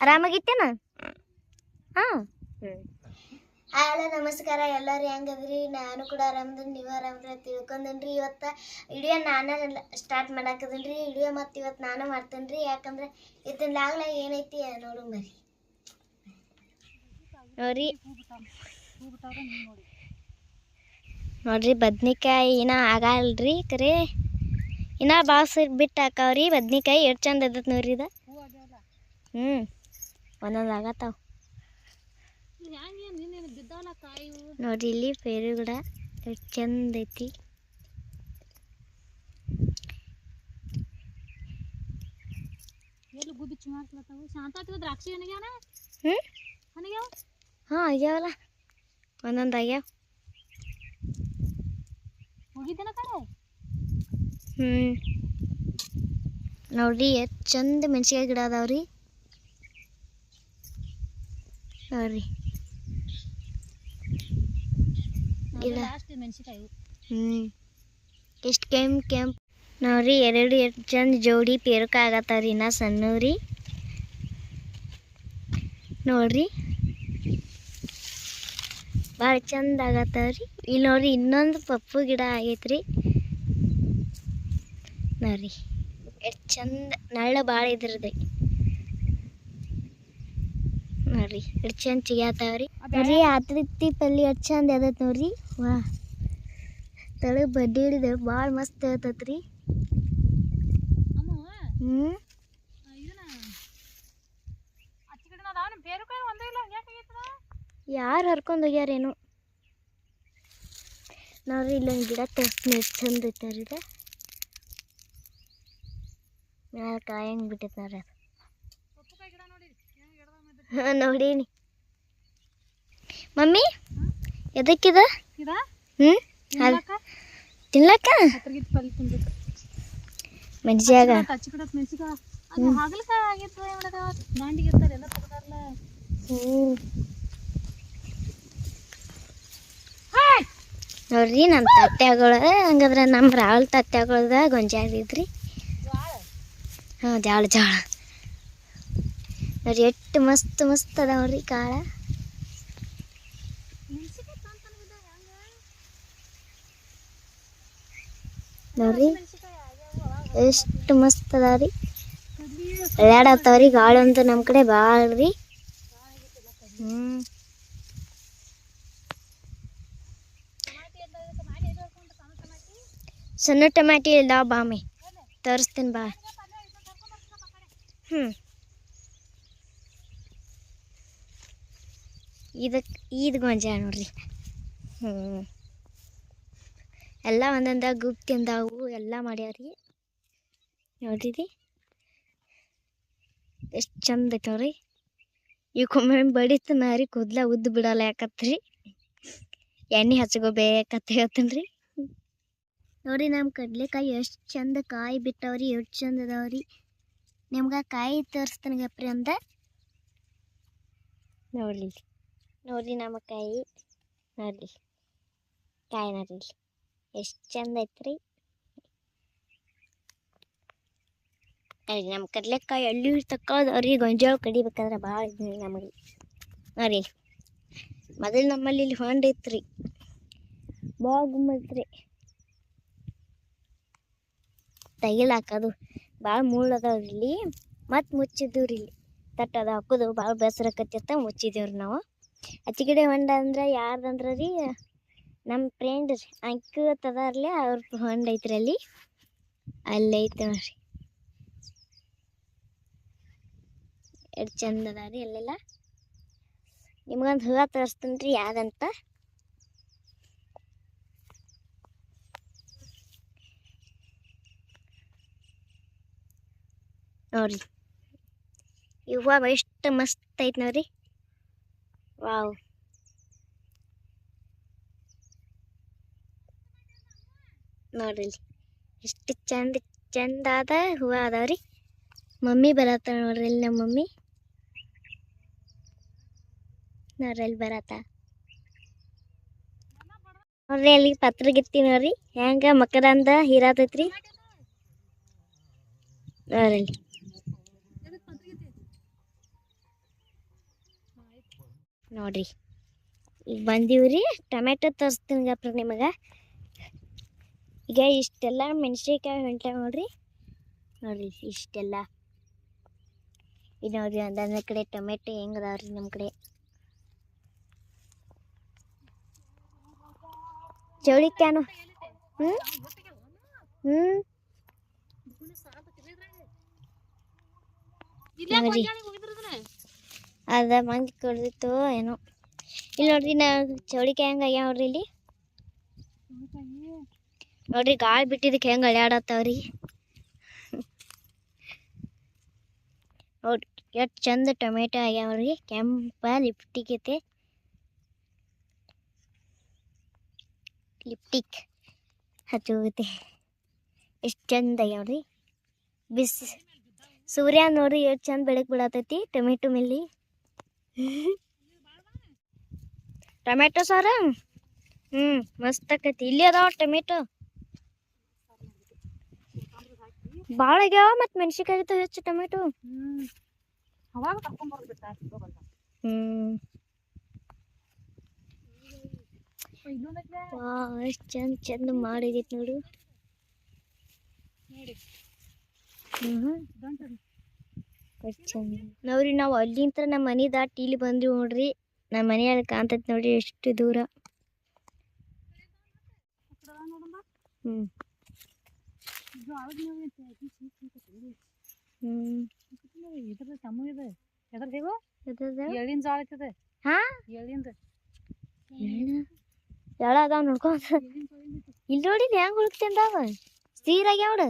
ಆರಾಮಾಗಿತ್ತೇನ ಹಾಂ. ಹಲೋ ನಮಸ್ಕಾರ. ಎಲ್ಲರೂ ಹೆಂಗದ್ರಿ? ನಾನು ಕೂಡ ಆರಾಮದೀನಿ ನೀವು ಆರಾಮ್ರಿ ತಿಳ್ಕೊಂಡನ್ರಿ. ಇವತ್ತು ವಿಡಿಯೋ ನಾನೇ ಸ್ಟಾರ್ಟ್ ಮಾಡಾಕದನ್ರಿ. ವಿಡಿಯೋ ಮತ್ತು ಇವತ್ತು ನಾನು ಮಾಡ್ತೇನ್ರಿ. ಯಾಕಂದ್ರೆ ಇದನ್ನ ಲಾಗ್ಲ ಏನೈತಿ ನೋಡು ಮರಿ. ನೋಡ್ರಿ ನೋಡ್ರಿ ಬದ್ನಿಕಾಯಿ ಇನ್ನ ಆಗಲ್ರಿ ಕರೆ. ಇನ್ನ ಬಾಸ್ ಬಿಟ್ಟು ಹಾಕಾವ್ರಿ. ಬದ್ನಿಕಾಯಿ ಎಷ್ಟು ಚಂದ ಇದ್ದತ್ ನೋಡ್ರಿ ಇದು. ಹ್ಞೂ ಒಂದೊಂದು ಆಗತ್ತಾವ. ನೋಡ್ರಿ ಇಲ್ಲಿ ಪೇರು ಗಿಡ ಚಂದ ಐತಿ. ಹಾಂ ಆಗ್ಯಾವಲ್ಲ. ಒಂದೊಂದು ಆಗ್ಯಾವ. ಹ್ಞೂ ನೋಡ್ರಿ ಎಷ್ಟು ಚಂದ ಮೆಣಸಿಕಾಯಿ ಗಿಡ ಅದಾವ್ರಿ. ನೋಡ್ರಿ. ಗಿಡ. ಹ್ಞೂ ಎಷ್ಟು ಕೆಂಪು ಕೆಂಪು. ನೋಡ್ರಿ ಎರಡು ಎಷ್ಟು ಚಂದ ಜೋಡಿ ಪೇರಕ ಆಗತ್ತಾವ್ರಿ ಇನ್ನ ಸಣ್ಣವ್ರಿ. ನೋಡ್ರಿ. ಭಾಳ ಚಂದ ಆಗತ್ತಾವ್ರಿ. ಇಲ್ಲಿ ನೋಡ್ರಿ ಇನ್ನೊಂದು ಪಪ್ಪು ಗಿಡ ಆಗೈತ್ರಿ. ನೋಡ್ರಿ. ಎಷ್ಟು ಚಂದ ನಳ್ಳ ಭಾಳ ಇದ್ರದ್ರಿ. ನೋಡ್ರಿ ಎಷ್ಟು ಚಂದ ಚಿಗ್ಯಾತಾವ್ರಿ ನೋಡ್ರಿ ಆತ್ರಿತ್ತಿ ಪಲ್ಲಿ ಎಷ್ಟು ಚಂದ ಅದತ್ ನೋಡ್ರಿ. ವಾ. ತಳಗ ಬಡ್ಡಿ ಹಿಡಿದ ಭಾಳ ಮಸ್ತ್ ಹೇಳ್ತತ್ರಿ ಹ್ಞೂ ಯಾರು ಹರ್ಕೊಂಡು ಹೋಗ್ಯಾರೇನು. ನೋಡ್ರಿ ಇಲ್ಲೊಂದು ಗಿಡ ತೋರಿಸ್ತೀನಿ ಎಷ್ಟು ಚಂದ ಐತಾರ ಇದು ಕಾಯಂಗ್ ಬಿಟ್ಟೈತೆ ನೋಡ್ರಿ ಅದು ಪಪ್ಪಕಾಯಿ ಗಿಡ ನೋಡಿರಿ ಹೆಂಗ್ ಗಿಡದಾಗ ಬಿದ್ದೈತಿ. ಹಾಂ ನೋಡೀನಿ ಮಮ್ಮಿ ಎದಕ್ಕಿದ? ಹ್ಞೂ ತಿನ್ಲಕ್ಕ? ಮೆಣಸಾಗ ಮೆಣಸಿಯಾಗ ನೋಡ್ರಿ ನಮ್ಮ ತತ್ಯಾಗಳ ಹಂಗಂದ್ರೆ ನಮ್ಮ ರಾವಲ್ ತತ್ಯಾಗಳದ ಗೊಂಜಾಳ ಇದ್ರಿ. ಹಾ ಹಾಂ ಜಾಳ ಜಾಳ ನೋಡ್ರಿ ಎಷ್ಟು ಮಸ್ತ್ ಮಸ್ತ್ ಅದಾವ್ರಿ ಕಾಳ. ನೋಡ್ರಿ ಎಷ್ಟು ಮಸ್ತ್ ಅದಾವ್ರಿ ಅಲ್ಲಾಡತ್ತಾವ್ರಿ, ಗಾಳಿ ಅಂತೂ ನಮ್ಮ ಕಡೆ ಭಾಳ ರೀ. ಹ್ಞೂ ಸಣ್ಣ ಟಮಾಟಿ ಇಲ್ದಾವ ಬಾಮಿ. ತೋರಿಸ್ತೀನಿ ಬಾ. ಹ್ಞೂ ಇದಕ್ಕೆ ಈದ್ ಗೊಂಜಾಳ ನೋಡ್ರಿ. ಹ್ಞೂ ಎಲ್ಲ ಒಂದೊಂದ ಗುಪ್ ತಿಂದಾವು ಎಲ್ಲ ಮಾಡ್ಯಾವ್ರಿ. ನೋಡಿರಿ ಎಷ್ಟು ಚಂದ ಐತೆ ನೋಡ್ರಿ. ಇವಕ್ಕೊಮ್ಮೆ ಬಡಿತ ರೀ ಕೂದಲ ಉದ್ದು ಬಿಡಲ್ಲ ಯಾಕತ್ರಿ. ಎಣ್ಣೆ ಹಚ್ಕೋಬೇಕಂತ ಹೇಳ್ತೀನಿ ರೀ ನೋಡ್ರಿ ನಮ್ಮ ಕಡ್ಲೆಕಾಯಿ ಎಷ್ಟು ಚಂದ ಕಾಯಿ ಬಿಟ್ಟವ್ರಿ, ಎಷ್ಟು ಚಂದ ಅದಾವ್ರಿ. ನಿಮ್ಗೆ ಕಾಯಿ ತೋರಿಸ್ತಾನೆ ಗಪ್ರಿ ಅಂದ. ನೋಡ್ರಿ ನಮ್ಮ ಕಾಯಿ ನೋಡ್ರಿ ಕಾಯಿ ಇಲ್ಲಿ. ಎಷ್ಟು ಚಂದ ಐತ್ರಿ. ನೋಡಿ ನಮ್ಮ ಕಡಲೆಕಾಯಿ ಎಳ್ಳು ತಕ್ಕೋದವ್ರಿ ಗೊಂಜಾಳ ಕಡಿಬೇಕಾದ್ರೆ ಭಾಳ ಇದ್ರಿ ನಮಗೆ. ನೋಡ್ರಿ ಮೊದಲು ನಮ್ಮಲ್ಲಿ ಇಲ್ಲಿ ಹೊಂಡ ಐತ್ರಿ. ಭಾಳ ಗುಮ್ಮೈತ್ರಿ. ತೆಗಿಲಾಕದು ಭಾಳ ಮುಳ್ಳು ಅದಾವ್ರಿ ಇಲ್ಲಿ. ಮತ್ತೆ ಮುಚ್ಚಿದ್ದೀವ್ರಿ ಇಲ್ಲಿ. ತಟ್ಟದ ಹಾಕೋದು, ಭಾಳ ಬೇಸರಕತ್ತಿತ್ತ ಮುಚ್ಚಿದೇವ್ರಿ ನಾವು. ಕಡೆ ಹೊಂಡ ಅಂದ್ರೆ ಯಾರ್ದಂದ್ರೆ ರೀ? ನಮ್ಮ ಫ್ರೆಂಡ್ ರೀ. ಅಂಕು ತದಾರ್ಲೆ ಅವ್ರ ಹೊಂಡ ಐತ್ರಿ ಅಲ್ಲಿ. ಅಲ್ಲಿ ಐತೆ ನೋಡ್ರಿ. ಎಷ್ಟು ಚಂದ ಅದ ರೀ ಅಲ್ಲೆಲ್ಲ. ನಿಮ್ಗೊಂದು ಹೂವು ತೋರಿಸ್ತೀನಿ ಯಾವ್ದಂತ. ನೋಡ್ರಿ. ಈ ಹೂವ ಎಷ್ಟು ಮಸ್ತ್ ಐತೆ ನೋಡ್ರಿ. ವಾವ್ ನೋಡ್ರಿ ಎಷ್ಟು ಚಂದ ಚಂದ ಹೂವ ಹೂವು ಅದಾವ್ರಿ ಮಮ್ಮಿ ಬರತ್ತ ನೋಡ್ರಿ ಇಲ್ಲಿ ನಮ್ಮ ಮಮ್ಮಿ. ನೋಡ್ರಿ ಇಲ್ಲಿ ಬರತ್ತ ನೋಡ್ರಿ ಅಲ್ಲಿ ಪತ್ರಗಿತ್ತಿ ನೋಡ್ರಿ. ಹೆಂಗ ಮಕರಂದ ಹೀರಾತೈತ್ರಿ. ನೋಡ್ರಿ ನೋಡ್ರಿ. ಈಗ ಬಂದೀವ್ರಿ ಟೊಮೆಟೊ ತರಿಸ್ತೀನಿ ಗಪ್ರ ನಿಮಗೆ. ಈಗ ಇಷ್ಟೆಲ್ಲ ಮೆಣಸಿನ್ಕಾಯಿ ಹೊಂಟೆ ನೋಡ್ರಿ. ನೋಡ್ರಿ ಇಷ್ಟೆಲ್ಲ. ಇದು ನೋಡ್ರಿ ಕಡೆ ಟೊಮೆಟೊ ಹೆಂಗ್ ನಮ್ಮ ಕಡೆ. ಚೌಳಿಕ್ಯಾನು ಹ್ಞೂ ಹ್ಞೂ ನೋಡ್ರಿ. ಅದ ಮಂಜು ಕುಡಿದಿತ್ತು ಏನೋ. ಇಲ್ಲಿ ನೋಡ್ರಿ ನಾ ಚೌಳಿಕಾಯಿ ಹೆಂಗ ನೋಡ್ರಿ ಇಲ್ಲಿ. ನೋಡ್ರಿ ಗಾಳಿ ಬಿಟ್ಟಿದ್ದಕ್ಕೆ ಹೆಂಗೆ ಅಳ್ಯಾಡತ್ತವ್ರಿ ನೋಡ್ರಿ ಎಷ್ಟು ಚಂದ ಟೊಮೆಟೊ ಆಗ್ಯಾವ್ರಿ ಕೆಂಪ ಲಿಪ್ಟಿಕ್ ಐತೆ ಲಿಪ್ಟಿಕ್ ಹಚ್ಚೋಗುತ್ತೆ ಎಷ್ಟು ಚಂದ ಆಗ್ಯಾವ್ರಿ ಬಿಸ್ ಸೂರ್ಯ ನೋಡ್ರಿ ಎಷ್ಟು ಚಂದ ಬೆಳಕು ಬಿಡತೈತಿ ಟೊಮೆಟೊ ಮೇಲೆ. ಟೊಮೆಟೊ ಸಾರ? ಹ್ಞೂ ಮಸ್ತ್ ಆಕೈತಿ. ಇಲ್ಲಿ ಅದಾವ ಟೊಮೆಟೊ. ಭಾಳ ಆಗ್ಯಾವ ಮತ್ತು ಮೆಣಸಿನ್ಕಾಯಿ ಹೆಚ್ಚು ಟೊಮೆಟೊ. ಹ್ಞೂ ಎಷ್ಟು ಚಂದ ಚಂದ ಮಾಡಿದೈತಿ ನೋಡು. ಹ್ಞೂ ನೋಡ್ರಿ, ನಾವು ಅಲ್ಲಿಂದ ನಮ್ಮ ಮನೆ ದಾಟಿ ಇಲ್ಲಿ ಬಂದ್ವಿ ನೋಡ್ರಿ. ನಮ್ಮ ಮನೆ ಅಲ್ಲಿ ಕಾಣ್ತೈತಿ ನೋಡ್ರಿ ಎಷ್ಟು ದೂರ. ಹ್ಞೂ ಇದು ಆವಾಗ ನೀವು ಹ್ಞೂ ನೋಡಿ ತಮ್ಮ ಇದೆ ಎದ್ರದೇವು ಎದದ? ಎಳ್ಳಿನ ಜಾಳ ಐತದ ಹಾ ಎಳ್ಳಿಂದ ಎಳ್ಳ ಎಳ್ಳ ಅದಾವ ನೋಡ್ಕೊಂತ ಎಳ್ಳಿನ ಜಾಳ ಐತಿ ಇಲ್ಲಿ ನೋಡಿ ಹೆಂಗ್ ಹುಡುಕ್ತಿಂದಾವ ಸೀರಾಗ್ಯಾವ ನೋಡು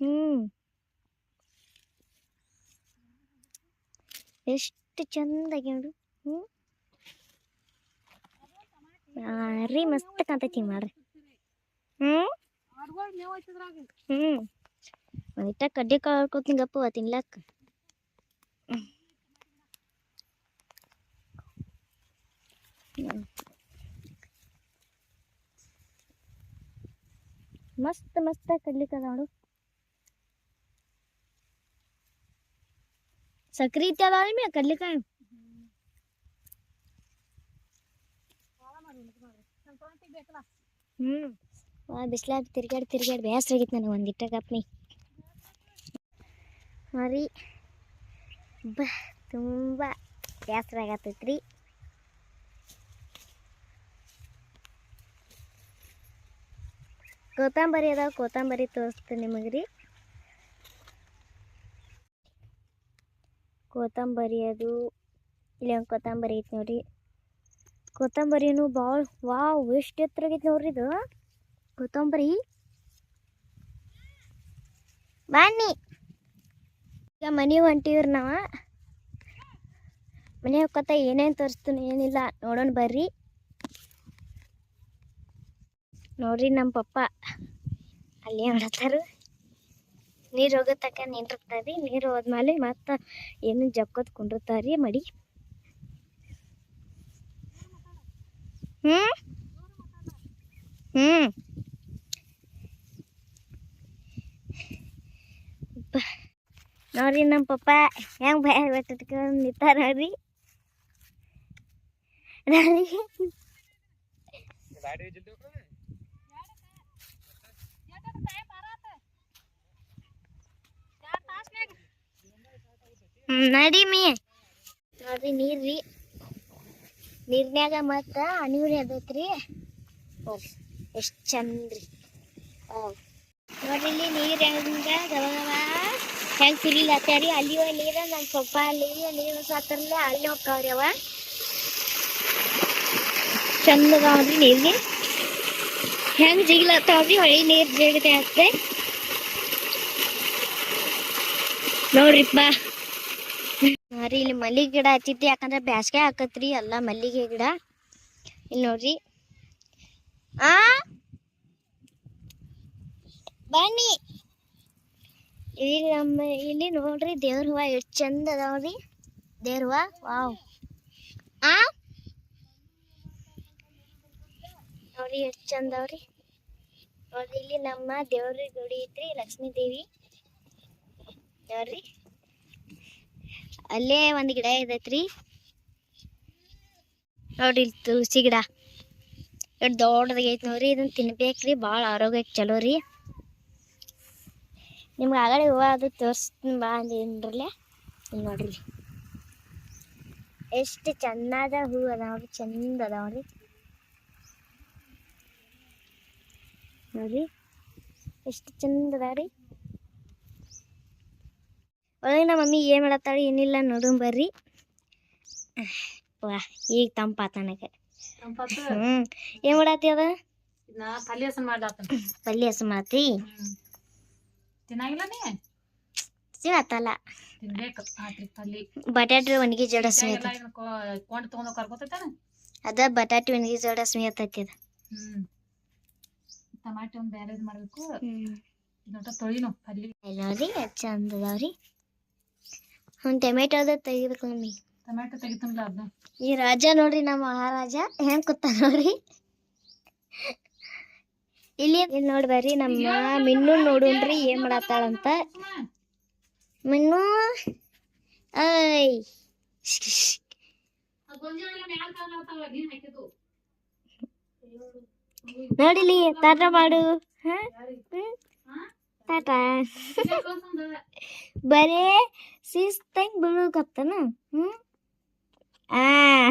ಹ್ಮ್ ಎಷ್ಟು ಚಂದ ಆಗ್ಯಾವ ನೋಡು ಹ್ಞೂ ಭಾರಿ ಮಸ್ತ್ ಕಾಣ್ತೈತಿ ಮಾಡ್ರಿ ಹ್ಮ್? ಹ್ಞೂ ಹ್ಮ್. ಒಂದಿಟ್ಟ ಕಡ್ಡಿ ಕಾಳ್ಕೊತೀನಿ ಗಪ್ಪ ತಿನ್ಲಕ್ಕ ಮಸ್ತ್ ಮಸ್ತ್ ಕಡ್ಲಿಕ್ಕೆ ನೋಡು. ಸಕ್ರಿ ಇತ್ತು ಅದಾವ ನಿಮಗೆ ಕಡ್ಲಿಕಾಯಿ? ಹ್ಞೂ ಬಿಸ್ಲಾಗ ತಿರ್ಗಾಡಿ ತಿರ್ಗಾಡಿ ಬೇಸರ ಆಗಿತ್ತು ನನಗೆ ಒಂದಿಟ್ಟ ಕಪ್ನಿ ಮರಿ, ಬ, ತುಂಬ ಬೇಸರ ಆಗತ್ತೈತ್ರಿ. ಕೊತ್ತಂಬರಿ ಅದಾವ ಕೊತ್ತಂಬರಿ ತೋರಿಸ್ತೀನಿ ನಿಮಗೆ ರೀ ಕೊತ್ತಂಬರಿ ಅದು. ಇಲ್ಲಿ ಒಂದು ಕೊತ್ತಂಬರಿ ಐತಿ ನೋಡ್ರಿ. ಕೊತ್ತಂಬರಿನೂ ಭಾಳ ವಾವ್, ಎಷ್ಟು ಎತ್ತರ ಆಗೈತಿ ನೋಡ್ರಿ ಇದು. ಕೊತ್ತಂಬರಿ. ಬನ್ನಿ. ಈಗ ಮನೆ ಹೊಂಟಿವ್ರಿ ನಾವ. ಮನೆ ಹೋಗತ್ತ ಏನೇನು ತೋರಿಸ್ತೀನಿ ಏನಿಲ್ಲ, ನೋಡೋಣ ಬರ್ರಿ. ನೋಡ್ರಿ ನಮ್ಮ ಪಪ್ಪ. ಅಲ್ಲಿ ಮಾಡತ್ತಾರ ನೀರು ಹೋಗೋ ತಕ ನಿಂತಿರ್ತಾರೆ ನೀರು ಹೋದ್ಮೇಲೆ ಮತ್ತೆ ಏನು ಜಕ್ಕೋದ್ ಕುಂಡಿರ್ತಾರಿ ಮಡಿ. ಹ್ಮ್? ಹ್ಞೂ ನೋಡ್ರಿ ನಮ್ಮ ಪಪ್ಪ ಹೆಂಗ್ ಭಯ ಬಿಟ್ಟಿಟ್ಕೊಂಡು ನಿಂತಾರ ನೋಡ್ರಿ. ನೋಡ್ರಿ ಹ್ಮ್, ನಡಿ ಮೀ. ನೋಡ್ರಿ ನೀರ್ರಿ ನೀರ್ನ್ಯಾಗ ಮತ್ತ ಅನಿವಾರ್ಯ ಅದೈತ್ರಿ ಎಷ್ಟು ಚಂದ್ರಿ ರೀ. ನೋಡ್ರಿ ಇಲ್ಲಿ ನೀರ್ ಹೆಂಗ ಗವ ಹೆಂಗೆ ತಿರಿಲತ್ತಾರಿ ಅಲ್ಲಿ ನೀರ ನಮ್ಮ ಪಪ್ಪ ಅಲ್ಲಿ ನೀರು ಸಾತ್ರಲ್ಲ ಅಲ್ಲಿ ಹೋಗ್ತಾವ್ರಿ ಅವ. ಚಂದ ಅದಾವ್ರಿ ನೀರ್ಗೆ. ಹೆಂಗ್ ಜಿಗಿಲತ್ತಾವ್ರಿ ಹೊಳಿ ನೀರ್ ಜಿಗತೆ ಹತ್ತೆ ನೋಡ್ರಿಪ್ಪ ನೋಡ್ರಿ ಇಲ್ಲಿ ಮಲ್ಲಿಗೆ ಗಿಡ ಹಚ್ಚಿತ್ತು ಯಾಕಂದ್ರೆ ಬ್ಯಾಸ್ಗೆ ಹಾಕತ್ರಿ ಎಲ್ಲ ಮಲ್ಲಿಗೆ ಗಿಡ. ಇಲ್ಲಿ ನೋಡ್ರಿ. ಆ? ಬನ್ನಿ. ಇಲ್ಲಿ ನಮ್ಮ, ಇಲ್ಲಿ ನೋಡ್ರಿ ದೇವ್ರ ಹೂವ ಎಷ್ಟು ಚಂದ ಅದಾವ್ರಿ ದೇವ್ರ ಹೂವ, ವಾವ್. ಆ? ನೋಡ್ರಿ ಎಷ್ಟು ಚಂದ ಅವ್ರಿ ನೋಡ್ರಿ, ಇಲ್ಲಿ ನಮ್ಮ ದೇವ್ರ ಗುಡಿ ಐತ್ರಿ, ಲಕ್ಷ್ಮೀ ದೇವಿ. ನೋಡ್ರಿ. ಅಲ್ಲೇ ಒಂದು ಗಿಡ ಇದೈತ್ರಿ ನೋಡ್ರಿ ತುಳಸಿ ಗಿಡ. ಎಷ್ಟು ದೊಡ್ಡದಾಗೈತೆ ನೋಡ್ರಿ ಇದನ್ನ ತಿನ್ಬೇಕ್ರಿ, ಭಾಳ ಆರೋಗ್ಯಕ್ಕೆ ಚಲೋ ರೀ. ನಿಮ್ಗೆ ಆಗಡೆ ಹೂವು ಅದು ತೋರಿಸ್ತೀನಿ ಬಾ ಅಂದ್ರಲ್ಲೇ ಇಲ್ಲಿ ನೋಡ್ರಿ. ಎಷ್ಟು ಚೆನ್ನಾದ ಹೂ ಅದಾವ್ರಿ ಚಂದ ಅದಾವ್ರಿ ನೋಡ್ರಿ. ಎಷ್ಟು ಚಂದ ಅದಾವ್ರಿ ಒಳಗೆ ನಮ್ಮ ಮಮ್ಮಿ ಏನು ಮಾಡತ್ತಾಳೆ ಏನಿಲ್ಲ ನೋಡೋಣ ಬರ್ರಿ. ವಾ ಈಗ ತಂಪಾತ ನನಗೆ. ಹ್ಞೂ ಏನು ಮಾಡತ್ತಿ ಅದ? ಪಲ್ಯ ಹಸು ಮಾಡತ್ತಿ ತಿನ್ನಾಗಿಲ್ಲ ನೀ? ಸಿಗತ್ತಲ್ಲ ತಿನ್ಬೇಕು ರಾತ್ರಿ ತಲ್ಲಿ ಬಟಾಟೆ ಒಣಗಿ ಜೋಡ ಹಸು ಅದ ಬಟಾಟೆ ಒಣಗಿ ಜೋಡ ಹಸು ಐತಿ ಅದ. ಟಮಾಟಿ ಒಂದ್ ಬ್ಯಾರೆದ್ ಮಾಡ್ಬೇಕು. ನೋಡ್ರಿ ಚಂದ ಅದಾವ್ರಿ. ಒಂದು ಟೊಮೆಟೊ ಅದ ತೆಗಿಬೇಕು ಮಮ್ಮಿ. ಟೊಮೆಟೊ ತೆಗಿತಂಗ್ಲ ಅದ್ನ ಈ ರಾಜ ನೋಡ್ರಿ ನಮ್ಮ ಮಹಾರಾಜ ಹೆಂಗ್ ಕೂತ ನೋಡ್ರಿ. ಇಲ್ಲಿ ಇಲ್ಲಿ ನೋಡಿ ಬರ್ರಿ ನಮ್ಮ ಮಿನ್ನು ನೋಡುನ್ರಿ ಏನ್ ಮಾಡತ್ತಾಳಂತ. ಮಿನ್ನು ಐ. ನೋಡಿಲಿ ತಾಟ ಮಾಡು. ಹ? ತಾಟ ಬರೇ ಶಿಸ್ತಂಗ್ ಬೀಳುಕತ್ತನ ಹ್ಮ್? ಆ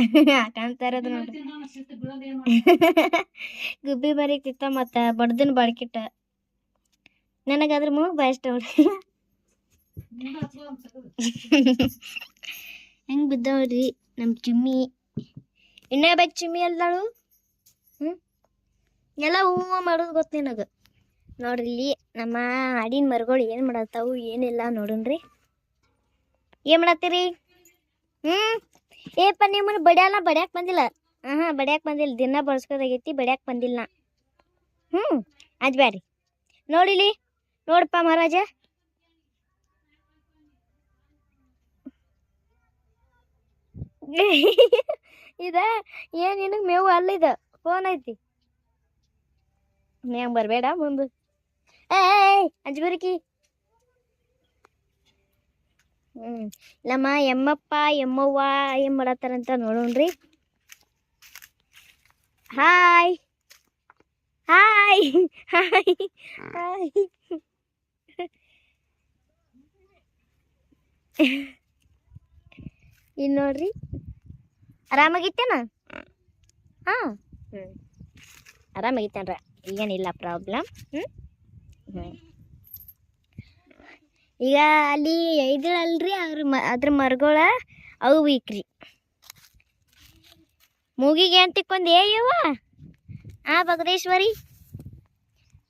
ಕಾಣ್ತಾ ಇರೋದು ನೋಡ್ರಿ. ಗುಬ್ಬಿ ಬರೀ ತಿತ್ತ ಮತ್ತ ಬಡ್ದನ್ ಬಡ್ಕಿಟ್ಟ ನನಗಾದ್ರ ಮೂಗ್ ಬಾ ಇಷ್ಟ ನೋಡ್ರಿ. ಹೆಂಗ್ ಬಿದ್ದವ್ರಿ ನಮ್ ಚಿಮ್ಮಿ? ಇನ್ನ ಬೇಕು ಚಿಮ್ಮಿ ಅಲ್ದಾಳು? ಹ್ಮ್? ಎಲ್ಲ ಹೂವ ಮಾಡೋದು ಗೊತ್ತ ನಿನಗ. ನೋಡ್ರಿ ಇಲ್ಲಿ ನಮ್ಮ ಆಡಿನ ಮರಗಳು ಏನು ಮಾಡತ್ತಾವು, ಏನಿಲ್ಲ ನೋಡೋಣ್ರಿ ಏನು ಮಾಡತ್ತೀರಿ? ಹ್ಮ್? ಏಪ್ಪ ನಿಮ್ಮನ್ನ ಬಡಿಯಲ್ಲ ಬಡ್ಯಾಕೆ ಬಂದಿಲ್ಲ. ಹಾಂ ಹಾಂ ಬಡಿಯಕ್ಕೆ ಬಂದಿಲ್ಲ. ದಿನ ಬಳಸ್ಕೋದಾಗೈತಿ ಬಡಿಯಕ್ಕೆ ಬಂದಿಲ್ಲ ಹ್ಮ್, ಅದ್ ಬ್ಯಾರಿ ನೋಡಿಲಿ ನೋಡಪ್ಪ ಮಹಾರಾಜ. ಇದ, ಏನು ನಿನಗೆ ಮೇವು ಅಲ್ಲ ಇದ. ಫೋನ್ ಐತಿ. ಮ್ಯಾಗ ಬರಬೇಡ ಮುಂದು. ಹ್ಮ್ ನಮ್ಮ ಎಮ್ಮಪ್ಪ ಎಮ್ಮವ್ವ ಏನ್ ಮಾಡತ್ತಾರಂತ ನೋಡೋಣ್ರಿ. ಹಾಯ್ ಹಾಯ್ ಹಾಯ್ ಹಾಯ್ ಇನ್ ನೋಡ್ರಿ. ಆರಾಮಾಗಿತ್ತೇನ ಹಾ. ಹ್ಞೂ ಆರಾಮಾಗಿತ್ತೇನ್ರ ಏನಿಲ್ಲ ಪ್ರಾಬ್ಲಮ್ ಹ್ಞೂ ಈಗ ಅಲ್ಲಿ ಇದ್ರಲ್ರಿ ಅವ್ರ ಮ, ಅದ್ರ ಮರಗಳ ಅವು ಬೀಕ್ರಿ. ಮೂಗಿಗೆ ಏನು ತಿಕ್ಕೊಂಡ್ ಏಯವ್ವ ಆ ಭಗದೇಶ್ವರಿ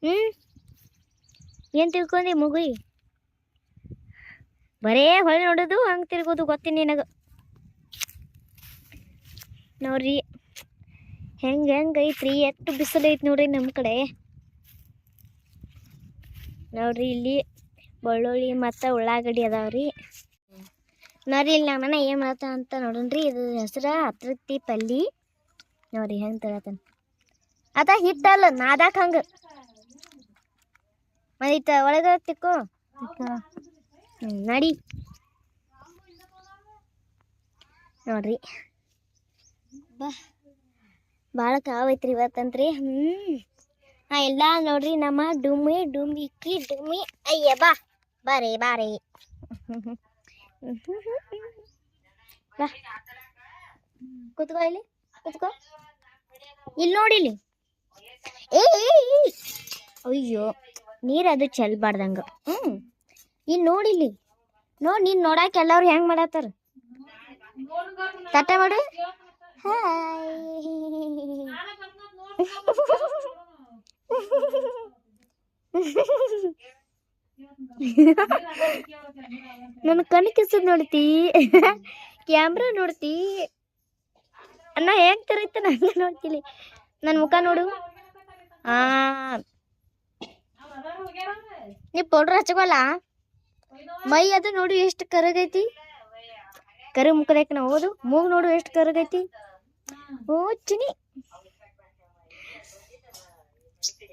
ಹ್ಞೂ ಏನು ತಿಳ್ಕೊಂಡಿ ಮೂಗಿ? ಬರೇ ಹೊಳೆ ನೋಡೋದು, ಹಂಗೆ ತಿರ್ಗೋದು ಗೊತ್ತಿ ನಿನಗೆ. ನೋಡ್ರಿ, ಹೆಂಗೆ ಹೆಂಗೆ ಐತ್ರಿ, ಎಷ್ಟು ಬಿಸಿಲು ಐತಿ ನೋಡ್ರಿ ನಮ್ಮ ಕಡೆ. ನೋಡ್ರಿ, ಇಲ್ಲಿ ಬೆಳ್ಳುಳ್ಳಿ ಮತ್ತು ಉಳ್ಳಾಗಡ್ಡಿ ಅದಾವ್ರಿ. ನೋಡ್ರಿ, ಇಲ್ಲಿ ನಮ್ಮನೆ ಏನು ಮಾಡತ್ತ ಅಂತ ನೋಡೋಣ್ರಿ ಇದು ಹೆಸ್ರು ಅತೃಪ್ತಿ ಪಲ್ಲಿ. ನೋಡ್ರಿ, ಹೆಂಗೆ ತಳತಾನ. ಅದ ಹಿಟ್ಟಲ್ಲ ನಾದಾಕ ಹಂಗೆ. ಮದಿತ ಒಳಗೆ ತಿಕ್ಕೋ. ನಡಿ. ನೋಡ್ರಿ. ಬಾ. ಭಾಳ ಕಾವೈತ್ರಿ ಇವತ್ತಂತ್ರಿ. ಹ್ಞೂ ಎಲ್ಲ ನೋಡ್ರಿ ನಮ್ಮ ಡುಮಿ ಡುಮಿ ಕಿ ಡುಮಿ ಅಯ್ಯ ಬಾ. ಬಾರೆ ಬಾರೆ. ಬಾ. ಕುತ್ಕೋ ಇಲ್ಲಿ ಕುತ್ಕೋ. ಇಲ್ಲಿ ನೋಡಿ ಇಲ್ಲಿ. ಏ. ಅಯ್ಯೋ, ನೀರು ಅದು ಚೆಲ್ಬಾರ್ದಂಗ ಹ್ಞೂ ಇಲ್ಲಿ ನೋಡಿಲ್ಲಿ ನೋಡಿ ನೀನು ನೋಡಕ್ಕೆ ಎಲ್ಲರೂ ಹೆಂಗೆ ಮಾಡತ್ತಾರ? ತಟ್ಟ ಮಾಡು. ಹಾಯ್. ನನ್ನ ಕಣ್ಣು ಕಿಸದ್ ನೋಡ್ತಿ. ಕ್ಯಾಮ್ರಾ ನೋಡ್ತಿ. ಅಣ್ಣ, ಹೇಗ್ ತರೈತ ನಂಗೆ ನೋಡ್ತಿಲಿ ನನ್ನ ಮುಖ ನೋಡು. ಆ. ನೀ ಪೌಡ್ರ್ ಹಚ್ಕೋಲ್ಲ? ಮೈ ಅದು ನೋಡು ಎಷ್ಟು ಕರಗೈತಿ. ಕರಿ ಮುಖದಾಕ ನಾವು ಓದು. ಮೂಗು ನೋಡು ಎಷ್ಟು ಕರಗೈತಿ. ಓ ಚಿನಿ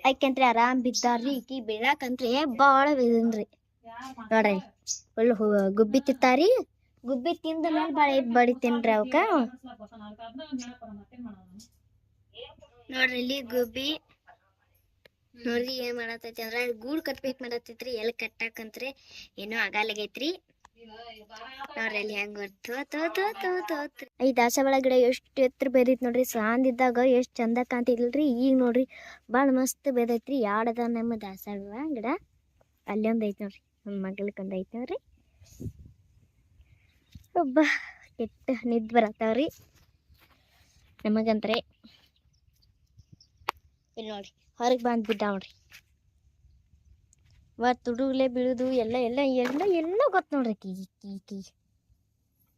ಆಯ್ಕಂತ್ರಿ ಆರಾಮ್ ಬಿದ್ದಾರ್ರಿ. ಈಕಿ ಬೀಳಾಕಂತ್ರಿ ಭಾಳ ಬಿದನ್ರಿ ನೋಡ್ರಿ ಒಳ್ಳೆ ಗುಬ್ಬಿ ತಿತ್ತಾರಿ ಗುಬ್ಬಿ ತಿಂದ ಮೇಲೆ ಬಾಳೆ ಬಡಿತೀನ್ರಿ ಅವಕ್ಕ. ನೋಡ್ರಿ ಇಲ್ಲಿ ಗುಬ್ಬಿ. ನೋಡ್ರಿ ಏನ್ ಮಾಡತೈತಿ ಅಂದ್ರ ಗೂಡ್ ಕಟ್ಬೇಕ್ ಮಾಡತೈತ್ರಿ ಎಲ್ಲಿ ಕಟ್ಟಾಕಂತ್ರಿ ಏನೋ ಆಗಲಾಗೈತ್ರಿ ನೋಡ್ರಿ ಅಲ್ಲಿ ಹೆಂಗ್ ಈ ದಾಸವಾಳ ಗಿಡ ಎಷ್ಟು ಎತ್ತರ ಬೇದೈತಿ ನೋಡ್ರಿ. ಸಾಂದಿದ್ದಾಗ ಎಷ್ಟು ಚಂದ ಕಾಂತಿಲ್ರಿ ಈಗ ನೋಡ್ರಿ ಭಾಳ ಮಸ್ತ್ ಬೇದೈತ್ರಿ ಯಾಡದ ನಮ್ಮ ದಾಸವಾಳ ಗಿಡ? ಅಲ್ಲಿ ಒಂದ್ ಐತಿ ನೋಡ್ರಿ. ನಮ್ಮ ಮಗಲ್ಕ್ ಒಂದ್ ಐತಿ ನೋಡ್ರಿ. ಒಬ್ಬ ಕೆಟ್ಟ ನಿದ್ ಬರತ್ತಾವ್ರಿ. ನಮಗಂತ್ರಿ ಇಲ್ಲಿ ನೋಡ್ರಿ, ಹೊರಗೆ ಬಂದ್ ಇವತ್ತು ತುಡುಗ್ಲೆ, ಬೀಳುದು, ಎಲ್ಲ ಎಲ್ಲ ಎಲ್ಲ ಎಲ್ಲ ಗೊತ್ತು ನೋಡ್ರಿ ಕಿ ಕೀ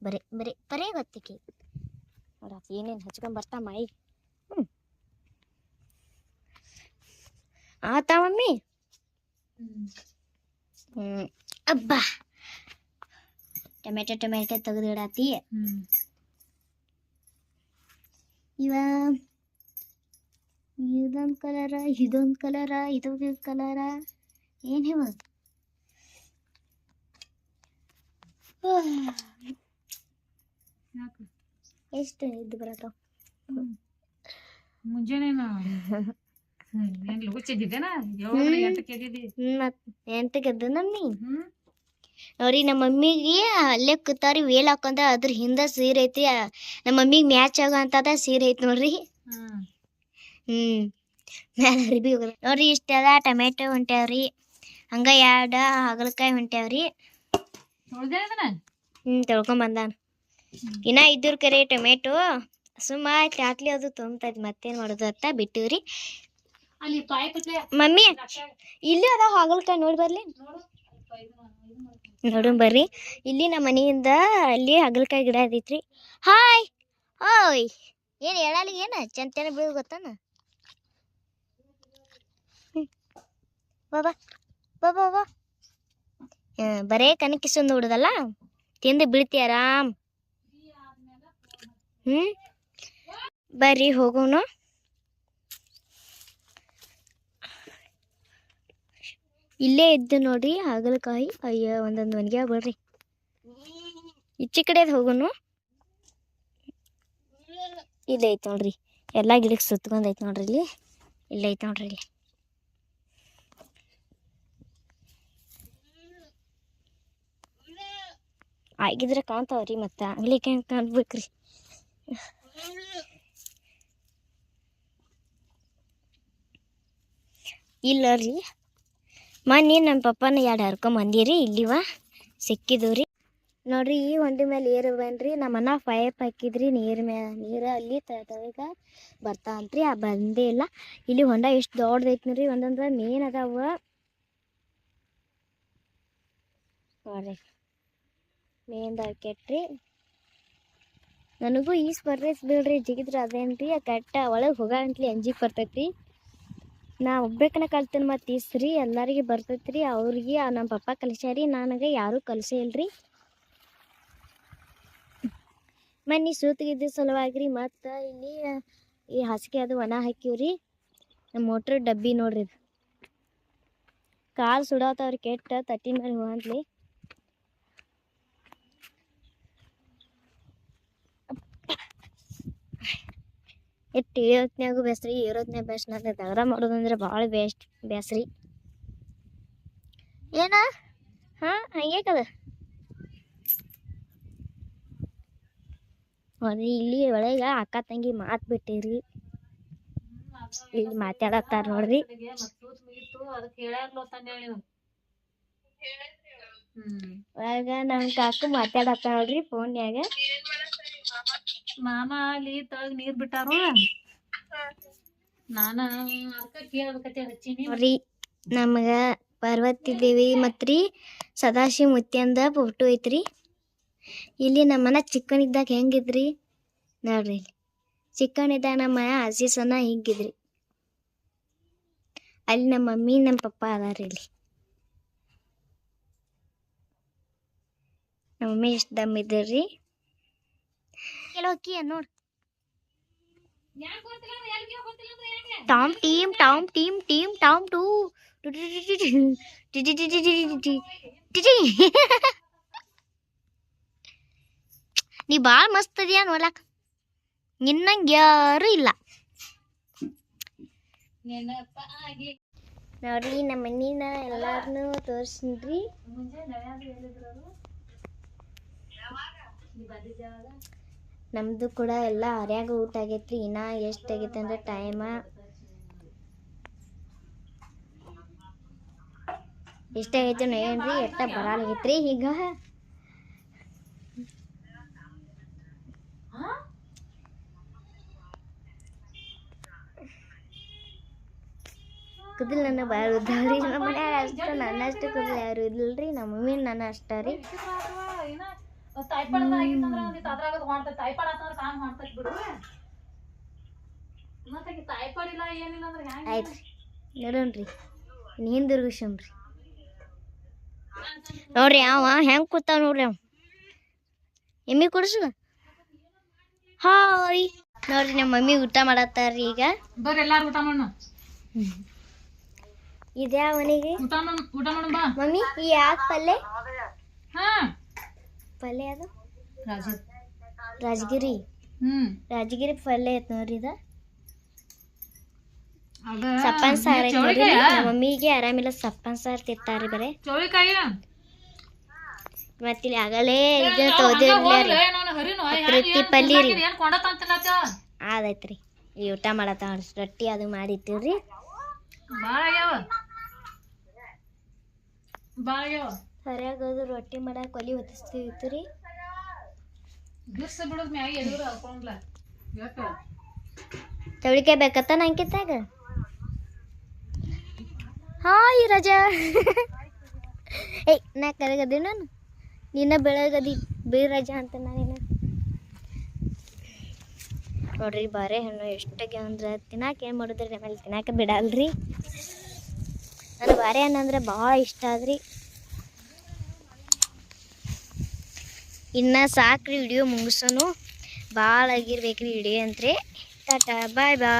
ಬರೇ ಬರೇ ಬರೇ ಗೊತ್ತು ಕೀ ನೋಡ ಏನೇನು ಹಚ್ಕೊಂಡ್ ಬರ್ತಾ ಹ್ಞೂ ಆತಾ ಮಮ್ಮಿ ಹ್ಞೂ ಅಬ್ಬಾ. ಟೊಮೆಟೊ ಟೊಮೆಟೊ ತೆಗೆದಿಡಾತಿ ಇವ, ಇದೊಂದು ಕಲರ ಇದೊಂದು ಕಲರ ಇದೊಂದು ಕಲರ ಏನು ಇವ ಎಷ್ಟು ಇದು ಬರತ್ತಾವ ಮುಂಜಾನೆ ಏನ್ ಲಗುಚಿದ್ದೇನ ಹ್ಮ್. ಎಂಟಕ್ಕೆ ಎದ್ದಿದ್ದಿ? ಮತ್ತು ಎಂಟಕ್ಕೆ ಎದ್ದು ನಮ್ಮಿ ಹ್ಮ್. ನೋಡ್ರಿ ನಮ್ಮ ಮಮ್ಮಿಗೆ ಅಲ್ಲೇ ಕೂತಾರಿ ವೇಲ್ ಹಾಕೊಂಡ ಅದ್ರ ಹಿಂದೆ ಸೀರೆ ಐತಿ ನಮ್ಮ ಮಮ್ಮಿಗೆ ಮ್ಯಾಚ್ ಆಗೋ ಅಂತದ ಸೀರೆ ಐತಿ ನೋಡ್ರಿ. ಹ್ಮ್ ಹ್ಮ್. ಮ್ಯಾಲ ಅರ್ಬಿ ಹೋಗದ. ನೋಡ್ರಿ ಇಷ್ಟೆಲ್ಲ ಟೊಮೆಟೊ ಹೊಂಟ್ಯಾವ್ರಿ ಹಂಗ ಎರಡ ಹಾಗಲಕಾಯಿ ಹೊಂಟ್ಯಾವ್ರಿ. ಹ್ಮ್, ತೊಳ್ಕೊಂಡ್ ಬಂದಾನ. ಇನ್ನ ಇದ್ರ ಕರೆ ಟೊಮೆಟೊ ಸುಮ್ಮ ಚಾಟ್ಲಿ ಅದು ತುಂಬ ಮತ್ತೇನ್ ಮಾಡೋದು ಅಂತ ಬಿಟ್ಟಿವ್ರಿ. ಮಮ್ಮಿ, ಇಲ್ಲಿ ಅದ ಹಾಗಲಕಾಯಿ ನೋಡಿ ಬರ್ಲಿ. ನೋಡು ಬರ್ರಿ. ಇಲ್ಲಿ ನಮ್ಮ ಮನೆಯಿಂದ ಅಲ್ಲಿ ಹಾಗಲಕಾಯಿ ಗಿಡ ಅದೈತ್ರಿ. ಹಾಯ್! ಓಯ್! ಏನು ಹೇಳಲಿ, ಏನ ಚಂತನ ಬೀಳ್ ಗೊತ್ತಾನ. ಬಾಬಾ ಬಾಬಾ ಬಾ ಬಾ. ಬರೇ ಕನಕಿಸೊಂದು ಹುಡುದಲ್ಲ? ತಿಂದು ಬೀಳ್ತಿ ಆರಾಮ್? ಹ್ಮ್? ಬರ್ರಿ ಹೋಗೋಣ ಇಲ್ಲೇ ಇದ್ದು ನೋಡ್ರಿ, ಹಾಗಲಕಾಯಿ. ಅಯ್ಯ, ಒಂದೊಂದು ಒಣಗ್ಯಾವ ಬಿಡ್ರಿ. ಈಚೆ ಕಡೆ ಹೋಗೋನು. ಇಲ್ಲೇ ಐತೆ ನೋಡ್ರಿ. ಎಲ್ಲ ಗಿಡಕ್ಕೆ ಸುತ್ಕೊಂಡೈತೆ ನೋಡ್ರಿ ಇಲ್ಲಿ. ಇಲ್ಲೇ ಐತೆ ನೋಡ್ರಿ ಇಲ್ಲಿ. ಆಗಿದ್ರೆ ಕಾಣ್ತಾವ್ರಿ ಮತ್ತೆ ಆಗ್ಲಿಕ್ಕೆ ಹೆಂಗೆ ಕಾಣ್ಬೇಕ್ರಿ. ಇಲ್ಲ ರೀ ಮೊನ್ನೆ ನಮ್ಮ ಪಪ್ಪನ ಎರಡು ಹರ್ಕೊಂಬಂದಿರಿ ಇಲ್ಲಿವ? ಸಿಕ್ಕಿದ್ರಿ. ನೋಡ್ರಿ, ಈ ಹೊಂಡಿ ಮೇಲೆ ಏರು ಬನ್ರಿ ನಮ್ಮನ್ನ ಪೈಪ್ ಹಾಕಿದ್ರಿ, ನೀರ್ ಮೇ ನೀರು ಅಲ್ಲಿ ತಳಗ ಬರ್ತಾ ಅಂತ್ರಿ ಆ ಬಂದೇ ಇಲ್ಲ. ಇಲ್ಲಿ ಹೊಂಡ ಎಷ್ಟು ದೊಡ್ಡದೈತಿ ನೋಡ್ರಿ ಒಂದೊಂದು ಮೇನ್ ಅದಾವ. ನೋಡ್ರಿ. ಮೇನ್ದಾಗ ಕೆಟ್ರಿ. ನನಗೂ ಈ ಸ್ಪರ್ಧೆ ಬಿಡ್ರಿ, ಜಿಗಿದ್ರ ಅದೇನ್ರಿ? ಆ ಕಟ್ಟ ಒಳಗೆ ಹೋಗಂತ್ಲಿ ಅಂಜಿಗೆ ಬರ್ತೈತಿ ನಾ ಒಬ್ಬೇಕನ ಕಲ್ತೇನೆ ಮತ್ತು ಈಸ್ರಿ ಎಲ್ಲರಿಗೆ ಬರ್ತೈತ್ರಿ. ಅವ್ರಿಗೆ ನಮ್ಮ ಪಪ್ಪ ಕಲಿಸ್ಯಾರಿ, ನನಗೆ ಯಾರೂ ಕಲಿಸೇ ಇಲ್ರಿ. ಮನ್ನಿ ಸೂತಿಗಿದ್ದ ಸಲುವಾಗಿ ಮತ್ತು ಇಲ್ಲಿ ಈ ಹಾಸಿಗೆ ಅದು ಒಣ ಹಾಕಿವ್ರಿ ನಮ್ಮ ಮೋಟ್ರ್ ಡಬ್ಬಿ ನೋಡ್ರಿ ಕಾಲು ಸುಡಾತವ್ರಿ ಕೆಟ್ಟ ತಟ್ಟಿ ಮೇಲೆ ಹೋಗಂತ್ಲಿ. ಎಟ್ಟು ಇಳಿಯೋತ್ನಾಗೂ ಬೇಸ್ರಿ ಏರೋತ್ನ್ಯಾಗ ಬೇಸ್ ನನಗೆ ದಗರ ಮಾಡೋದಂದ್ರೆ ಭಾಳ ಬೇಸ್ಟ್ ಬೇಸ್ರಿ. ಏನ? ಹಾಂ ಹಂಗೇಕದ ಅದು. ಇಲ್ಲಿ ಒಳಗೆ ಅಕ್ಕ ತಂಗಿ ಮಾತು ಬಿಟ್ಟಿರಿ. ಇಲ್ಲಿ ಮಾತಾಡತ್ತಾರ ನೋಡ್ರಿ. ಒಳಗ ನಮ್ ಕಾಕು ಮಾತಾಡತ್ತ ನೋಡ್ರಿ ಫೋನ್ಯಾಗ ಮಾಮ ಅಲ್ಲಿ ತಳಗ್ ನೀರ್ ಬಿಟ್ಟಾರು? ನಾನ ಹಚ್ಚಿನಿ ನೋಡ್ರಿ, ನಮಗ ಪಾರ್ವತಿ ದೇವಿ ಮತ್ರಿ ಸದಾಶಿವ ಮುತ್ಯಂದ ಫೋಟೋ ಐತ್ರಿ. ಇಲ್ಲಿ ನಮ್ಮನ ಚಿಕ್ಕನಿದ್ದಾಗ ಹೆಂಗಿದ್ರಿ? ನೋಡ್ರಿ ಚಿಕ್ಕನಿದ್ದಾಗ ನಮ್ಮ ಆಸೀಸನ ಹಿಂಗಿದ್ರಿ. ಅಲ್ಲಿ ನಮ್ಮ ಮಮ್ಮಿ, ನಮ್ಮ ಪಪ್ಪ ಅದಾರ ಇಲ್ಲಿ. ನಮ್ಮ ಮಮ್ಮಿ ಎಷ್ಟು ದಮ್ ನೋಡ್? ಟಾಮ್ ಟೀಮ್ ಟಾಮ್ ಟೀಮ್ ಟೀಮ್ ಟಾಮ್ ಟೂ ನೀ ಭಾಳ ಮಸ್ತ್ ಅದೀಯ ನೋಡ್ಲಾಕ ನಿನ್ನಂಗೆ ಯಾರು ಇಲ್ಲ ನೋಡ್ರಿ ನಮ್ಮ ಮನಿನ ಎಲ್ಲಾರನ್ನೂ ತೋರಿಸಿನ್ರಿ ನಮ್ದು ಕೂಡ ಎಲ್ಲ ಅರ್ಯಾಗ ಊಟ ಆಗೈತ್ರಿ. ಇನ್ನ ಎಷ್ಟು ಆಗೈತೆ ಅಂದ್ರೆ ಟೈಮ ಎಷ್ಟಾಗೈತೆ ನೋಡ್ರಿ ಎಷ್ಟ ಬರಲಾಗೈತ್ರಿ ಈಗ. ಕುದಿಲ್ ನನ್ನ ಭಾಳ ಉದ್ದಾವ್ರಿ. ನಮ್ಮ ಮನ್ಯಾಗ ಅಷ್ಟ ನನ್ನಷ್ಟು ಕುದಿಲ್ ಯಾರು ಇಲ್ರಿ ನಮ್ಮ ಮಮ್ಮಿ ನನ್ನ ಅಷ್ಟ ರೀ. ತಾಯ್ಪಾಡ ಆಗಿತ್ತಂದ್ರ ಒಂದಿತ್ತು ಅದ್ರಾಗ ಮಾಡ್ತೈತಿ ತಾಯ್ಪಾಡ ಆತಂದ್ರ ಕಾನ್ ಮಾಡ್ತೈತಿ ಬಿಡು. ಮತ್ತೆ ತಾಯ್ಪಾಡ ಇಲ್ಲ ಏನಿಲ್ಲ ಅಂದ್ರೆ ಆಯ್ತು. ನೋಡೋಣ್ರಿ ಇನ್ನು ಹಿಂದಿರುಗಿಸಮ್ರಿ ನೋಡ್ರಿ ಅವ ಹೆಂಗ್ ಕೂತಾವ ನೋಡ್ರಿ ಅವ. ಎಮ್ಮಿ ಕುಡ್ಸು. ಹಾಯ್. ನೋಡ್ರಿ ನಮ್ಮ ಮಮ್ಮಿ ಊಟ ಮಾಡತ್ತಾರ್ರಿ ಈಗ. ಬರ್ರಿ ಎಲ್ಲಾರು ಊಟ ಮಾಡೋಣ. ಇದ್ಯಾ ಅವನಿಗೆ ಊಟ ಮಾಡ ಊಟ ಮಾಡೋಣ ಬಾ. ಮಮ್ಮಿ ಈ ಯಾಕೆ ಪಲ್ಯ ಹಾ. ಪಲ್ಯ ಅದು? ರಾಜ ರಾಜಗಿರಿ. ಹ್ಮ್. ರಾಜಗಿರಿ ಪಲ್ಯ ಐತ್ ನೋಡ್ರಿ ಇದ. ಸಪ್ಪನ್ ಸಾರ್ ಐತ್ ನೋಡ್ರಿ. ಮಮ್ಮಿಗೆ ಆರಾಮಿಲ್ಲ ಸಪ್ಪನ್ ಸಾರ್ ತಿಂತಾರ್ರಿ ಬರೇ. ಚೌಳಿಕಾಯಿ ಮತ್ತಿಲ್ಲಿ ಆಗಲೇ ಇದು ರೊಟ್ಟಿ ಪಲ್ಯ ರೀ. ರೀ. ಊಟ ಮಾಡತ್ತ ರೊಟ್ಟಿ ಅದು ಮಾಡಿಟ್ಟಿವ್ರಿ. ಆಗ್ಯಾವ. ಬಾಳ ಆಗ್ಯಾವ. ಸರಿಯಾಗಿ ಅದು ರೊಟ್ಟಿ ಮಾಡಕ್ ಒಲಿ ಹೊತ್ತಿಸ್ತಿತ್ತು ರೀ. ಚೌಳಿಕಾಯಿ ಬೇಕತ್ತ ನಂಕಿತ್ತಾಗ ಹಾಯ್ ರಜಾ. ಏಯ್ ನಾ ಕರಗದಿ ನಾನು. ನಿನ್ನ ಬೆಳಗದಿ ಬೀ ರಜಾ ಅಂತ ನಾನೇನು. ನೋಡ್ರಿ ಬಾರೆಹಣ್ಣು ಎಷ್ಟಾಗಿ ಅಂದ್ರೆ ತಿನ್ನಾಕ ಏನು ಮಾಡಿದ್ರಿ ಆಮೇಲೆ ತಿನ್ನಾಕ ಬಿಡಲ್ರಿ. ನನಗೆ ಬಾರೆಹಣ್ಣು ಅಂದ್ರೆ ಭಾಳ ಇಷ್ಟ ಆದ್ರಿ. ಇನ್ನು ಸಾಕ್ರಿ ವಿಡಿಯೋ ಮುಗಿಸೋನು. ಭಾಳ ಆಗಿರ್ಬೇಕ್ರಿ ವಿಡಿಯೋ ಅಂತ್ರಿ. ಟಾಟಾ ಬಾಯ್ ಬಾಯ್